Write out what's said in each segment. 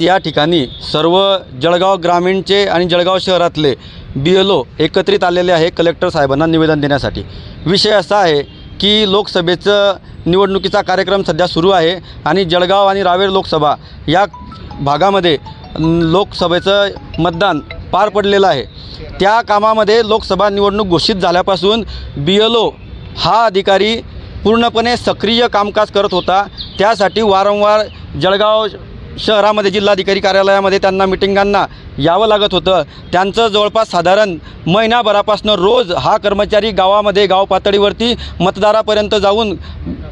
या ठिकाणी सर्व जळगाव ग्रामीणचे आणि जळगाव शहरातले बी एल ओ एकत्रित आलेले आहे कलेक्टर साहेबांना निवेदन देण्यासाठी. विषय असा आहे की लोकसभेचं निवडणुकीचा कार्यक्रम सध्या सुरू आहे आणि जळगाव आणि रावेर लोकसभा या भागामध्ये लोकसभेचं मतदान पार पडलेलं आहे. त्या कामामध्ये लोकसभा निवडणूक घोषित झाल्यापासून बी एल ओ हा अधिकारी पूर्णपणे सक्रिय कामकाज करत होता. त्यासाठी वारंवार जळगाव शहरामध्ये जिल्हाधिकारी कार्यालयामध्ये त्यांना मिटिंगांना यावं लागत होतं. त्यांचं जवळपास साधारण महिनाभरापासून रोज हा कर्मचारी गावामध्ये गाव पातळीवरती मतदारापर्यंत जाऊन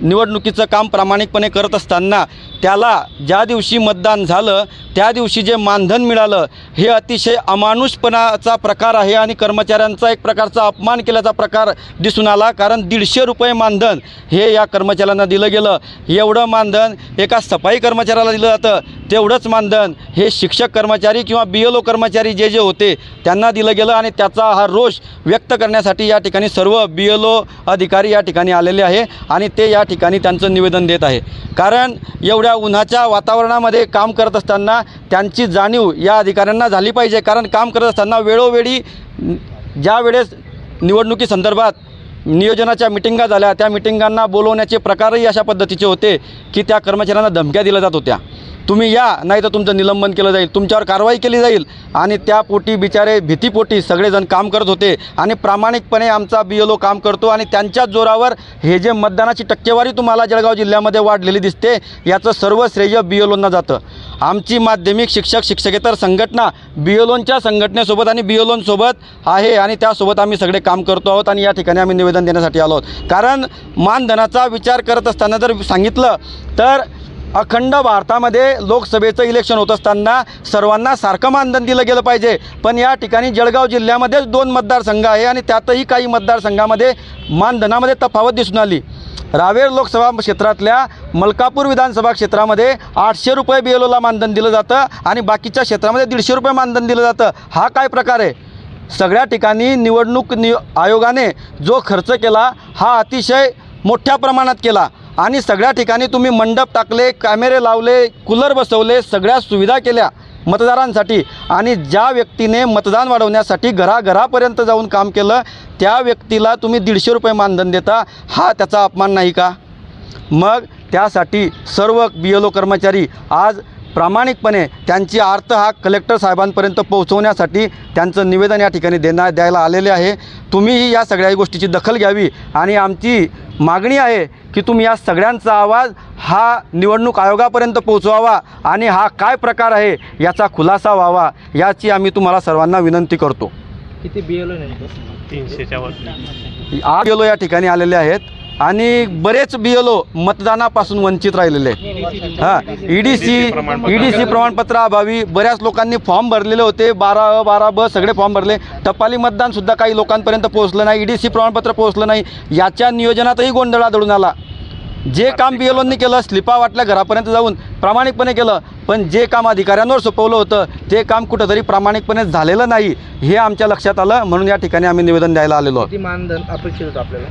निवडणुकीचं काम प्रामाणिकपणे करत असताना त्याला ज्या दिवशी मतदान झालं त्या दिवशी जे मानधन मिळालं हे अतिशय अमानुषपणाचा प्रकार आहे आणि कर्मचाऱ्यांचा एक प्रकारचा अपमान केल्याचा प्रकार दिसून आला. कारण दीडशे रुपये मानधन हे या कर्मचाऱ्यांना दिलं गेलं. एवढं मानधन एका सफाई कर्मचाऱ्याला दिलं जातं. तेवढंच मानधन हे शिक्षक कर्मचारी किंवा बी एल कर्मचारी जे जे होते त्यांना दिलं गेलं आणि त्याचा हा रोष व्यक्त करण्यासाठी या ठिकाणी सर्व बी एल ओ अधिकारी या ठिकाणी आलेले आहे आणि ते या ठिकाणी त्यांचं निवेदन देत आहे. कारण एवढ्या उन्हाच्या वातावरणामध्ये काम करत असताना त्यांची जाणीव या अधिकाऱ्यांना झाली पाहिजे. कारण काम करत असताना वेळोवेळी ज्या वेळेस निवडणुकीसंदर्भात नियोजनाच्या मिटिंगा झाल्या. त्या मिटिंगांना बोलवण्याचे प्रकारही अशा पद्धतीचे होते की त्या कर्मचाऱ्यांना धमक्या दिल्या जात होत्या. तुम्ही या नाही तर तुमचं निलंबन केलं जाईल तुमच्यावर कारवाई केली जाईल. आणि त्या पोटी बिचारे भीतीपोटी सगळेजण काम करत होते. आणि प्रामाणिकपणे आमचा बी एल ओ काम करतो आणि त्यांच्याच जोरावर हे जे मतदानाची टक्केवारी तुम्हाला जळगाव जिल्ह्यामध्ये वाढलेली दिसते याचं सर्व श्रेय बी एल ओंना जातं. आमची माध्यमिक शिक्षक शिक्षकेतर संघटना बी संघटनेसोबत आणि बी आहे आणि त्यासोबत आम्ही सगळे काम करतो आहोत आणि या ठिकाणी आम्ही निवेदन देण्यासाठी आलो आहोत. कारण मानधनाचा विचार करत असताना जर सांगितलं तर अखंड भारतामध्ये लोकसभेचं इलेक्शन होत असताना सर्वांना सारखं मानधन दिलं गेलं पाहिजे. पण या ठिकाणी जळगाव जिल्ह्यामध्येच दोन मतदारसंघ आहे आणि त्यातही काही मतदारसंघामध्ये मानधनामध्ये तफावत दिसून आली. रावेर लोकसभा क्षेत्रातल्या मलकापूर विधानसभा क्षेत्रामध्ये आठशे रुपये बी एल ओला मानधन दिलं जातं आणि बाकीच्या क्षेत्रामध्ये दीडशे रुपये मानधन दिलं जातं. हा काय प्रकार आहे? सगळ्या ठिकाणी निवडणूक नि आयोगाने जो खर्च केला हा अतिशय मोठ्या प्रमाणात केला. आणि सगळ्या ठिकाणी तुम्ही मंडप टाकले कॅमेरे लावले कूलर बसवले सगळ्या सुविधा केल्या. मतदारांसाठी आणि ज्या व्यक्तीने मतदान वाढवण्यासाठी घराघरापर्यंत जाऊन काम केलं त्या व्यक्तीला तुम्ही दीडशे रुपये मानधन देता हा त्याचा अपमान नाही का? मग त्यासाठी सर्व बी एल ओ कर्मचारी आज प्रामाणिकपणे त्यांची आर्त हा कलेक्टर साहेबांपर्यंत पोहोचवण्यासाठी त्यांचं निवेदन या ठिकाणी देण्या द्यायला आलेले आहे. तुम्हीही या सगळ्या गोष्टीची दखल घ्यावी आणि आमची मागणी आहे की तुम्ही या सगळ्यांचा आवाज हा निवडणूक आयोगापर्यंत पोहोचवावा आणि हा काय प्रकार आहे याचा खुलासा व्हावा याची आम्ही तुम्हाला सर्वांना विनंती करतो. किती बी एल नेमकं? तीनशेच्या वर आठ बी एल ओ या ठिकाणी आलेले आहेत. आणि बरेच बी एल ओ मतदानापासून वंचित राहिलेले आहेत. हां E D C E D C प्रमाणपत्राअभावी बऱ्याच लोकांनी फॉर्म भरलेले होते. बारा अ बारा ब सगळे फॉर्म भरले. टपाली मतदानसुद्धा काही लोकांपर्यंत पोहोचलं नाही. ई डी सी प्रमाणपत्र पोहोचलं नाही. याच्या नियोजनातही गोंधळ आढळून आला. जे काम बी एल केलं स्लिपा वाटल्या घरापर्यंत जाऊन प्रामाणिकपणे केलं. पण जे काम अधिकाऱ्यांवर सोपवलं होतं ते काम कुठंतरी प्रामाणिकपणे झालेलं नाही हे आमच्या लक्षात आलं. म्हणून या ठिकाणी आम्ही निवेदन द्यायला आलेलो मानधन अपेक्षित होतं आपल्याला?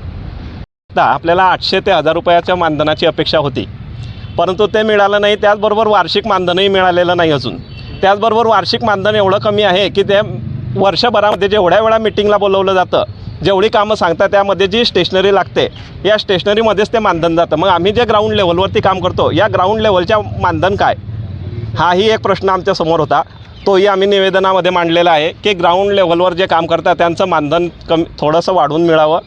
आपल्याला आठशे ते हजार रुपयाच्या मानधनाची अपेक्षा होती. परंतु ते मिळालं नाही त्याचबरोबर वार्षिक मानधनही मिळालेलं नाही अजून. त्याचबरोबर वार्षिक मानधन एवढं कमी आहे की ते वर्षभरामध्ये जेवढ्या वेळा मिटिंगला बोलवलं जातं जेवढी कामं सांगतात त्यामध्ये जी स्टेशनरी लागते या स्टेशनरीमध्येच ते मानधन जातं. मग आम्ही जे ग्राउंड लेवलवरती काम करतो या ग्राउंड लेवलच्या मानधन काय? हाही एक प्रश्न आमच्यासमोर होता. तोही आम्ही निवेदनामध्ये मांडलेला आहे की ग्राउंड लेवलवर जे काम करतात त्यांचं मानधन कमी थोडंसं वाढवून मिळावं.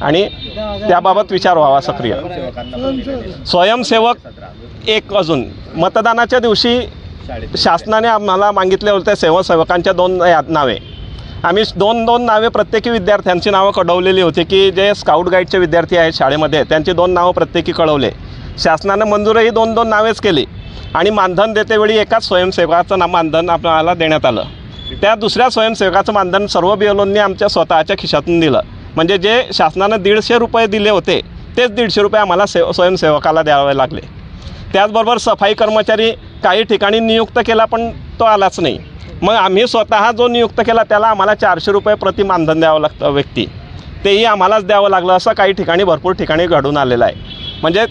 आणि त्याबाबत विचार व्हावा सक्रिय. स्वयंसेवक एक अजून. मतदानाच्या दिवशी शासनाने आम्हाला मागितले होते सेवासेवकांच्या दोन नावे. आम्ही दोन दोन नावे प्रत्येकी विद्यार्थ्यांची नावं कळवलेली होती की जे स्काउट गाईडचे विद्यार्थी आहेत शाळेमध्ये त्यांची दोन नावं प्रत्येकी कळवले. शासनानं मंजूरही दोन दोन नावेच केली आणि मानधन देतेवेळी एकाच स्वयंसेवकाचं ना मानधन आपल्याला देण्यात आलं. त्या दुसऱ्या स्वयंसेवकाचं मानधन सर्व बिओलोंनी आमच्या स्वतःच्या खिशातून दिलं. म्हणजे जे शासनानं दीडशे रुपये दिले होते तेच दीडशे रुपये आम्हाला सेव स्वयंसेवकाला द्यावे लागले. त्याचबरोबर सफाई कर्मचारी काही ठिकाणी नियुक्त केला पण तो आलाच नाही. मग आम्ही स्वतः जो नियुक्त केला त्याला आम्हाला चारशे रुपये प्रति मानधन द्यावं लागतं व्यक्ती. तेही आम्हालाच द्यावं लागलं असं काही ठिकाणी भरपूर ठिकाणी घडून आलेलं आहे. म्हणजे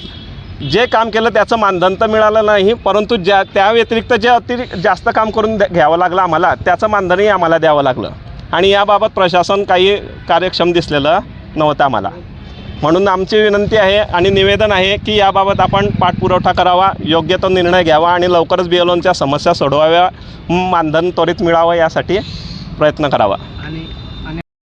जे काम केलं त्याचं मानधन तर मिळालं नाही परंतु ज्या त्या व्यतिरिक्त जे अतिरिक्त जास्त काम करून द्या- घ्यावं लागलं आम्हाला त्याचं मानधनही आम्हाला द्यावं लागलं. आणि याबाबत प्रशासन काही कार्यक्षम दिसलेलं नव्हतं आम्हाला. म्हणून आमची विनंती आहे आणि निवेदन आहे की याबाबत आपण पाठपुरवठा करावा योग्य तो निर्णय घ्यावा आणि लवकरच बी समस्या सोडवाव्या मानधन त्वरित मिळावं यासाठी प्रयत्न करावा. आणि